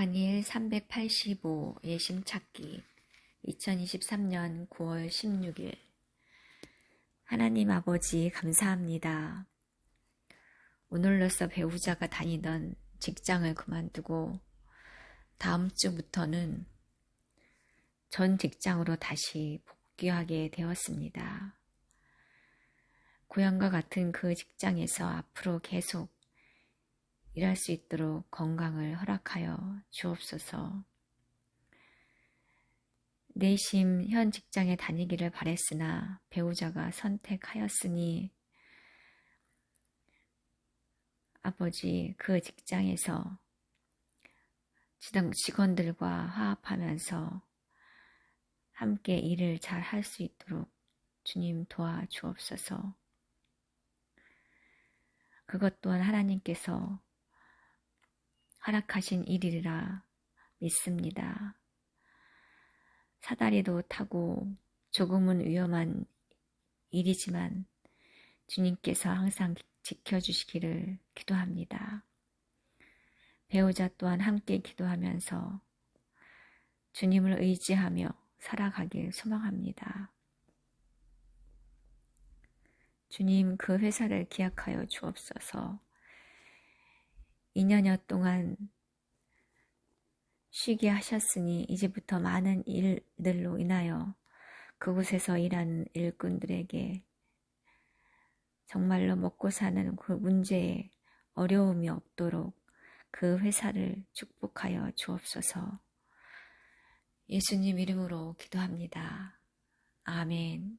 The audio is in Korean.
다니엘 385 예심 찾기 2023년 9월 16일 하나님 아버지 감사합니다. 오늘로서 배우자가 다니던 직장을 그만두고 다음 주부터는 전 직장으로 다시 복귀하게 되었습니다. 고향과 같은 그 직장에서 앞으로 계속 일할 수 있도록 건강을 허락하여 주옵소서. 내심 현 직장에 다니기를 바랬으나 배우자가 선택하였으니 아버지 그 직장에서 직원들과 화합하면서 함께 일을 잘 할 수 있도록 주님 도와주옵소서. 그것 또한 하나님께서 허락하신 일이라 믿습니다. 사다리도 타고 조금은 위험한 일이지만 주님께서 항상 지켜주시기를 기도합니다. 배우자 또한 함께 기도하면서 주님을 의지하며 살아가길 소망합니다. 주님 그 회사를 기약하여 주옵소서 2년여 동안 쉬게 하셨으니 이제부터 많은 일들로 인하여 그곳에서 일하는 일꾼들에게 정말로 먹고 사는 그 문제에 어려움이 없도록 그 회사를 축복하여 주옵소서. 예수님 이름으로 기도합니다. 아멘.